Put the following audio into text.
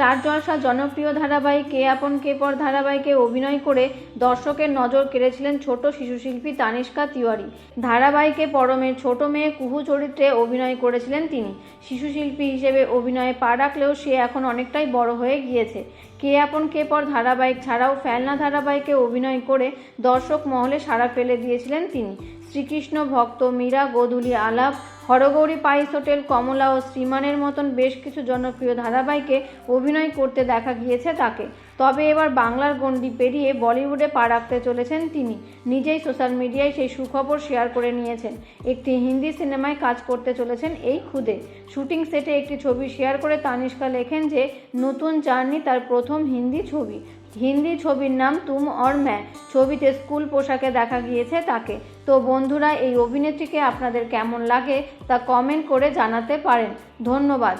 Star জলসা জনপ্রিয় ধারাবাহিক কে আপন কে পর ধারাবাহিকে অভিনয় করে দর্শকের নজর কেড়েছিলেন ছোট শিশুশিল্পী তানিষ্কা তিওয়ারি। ধারাবাহিকে পরমের ছোট মেয়ে কুহু চরিত্রে অভিনয় করেছিলেন তিনি। শিশুশিল্পী হিসেবে অভিনয়ে পা রাখলেও সে এখন অনেকটাই বড় হয়ে গিয়েছে। কে আপন কে পর ধারাবাহিক ছাড়াও ফেলনা ধারাবাহিকে অভিনয় করে দর্শক মহলে সাড়া ফেলে দিয়েছিলেন তিনি। শ্রীকৃষ্ণ ভক্ত মীরা গোধূলি আলাপ হরগৌরী পাইস হোটেল, কমলা ও শ্রীমানের মতন বেশ কিছু জনপ্রিয় ধারাবাহিকে অভিনয় করতে দেখা গিয়েছে তাকে। তবে এবার বাংলার গণ্ডি পেরিয়ে বলিউডে পা রাখতে চলেছেন তিনি। নিজেই সোশ্যাল মিডিয়ায় সেই সুখবর শেয়ার করে নিয়েছেন। একটি হিন্দি সিনেমায় কাজ করতে চলেছেন এই খুদে। শুটিং সেটে একটি ছবি শেয়ার করে তানিষ্কা লেখেন যে, নতুন জার্নি তার প্রথম হিন্দি ছবি। হিন্দি ছবির নাম তুম অর ম্যা ছবিতে স্কুল পোশাকে দেখা গিয়েছে তাকে। তো বন্ধুরা, এই অভিনেত্রীকে আপনাদের কেমন লাগে তা কমেন্ট করে জানাতে পারেন। ধন্যবাদ।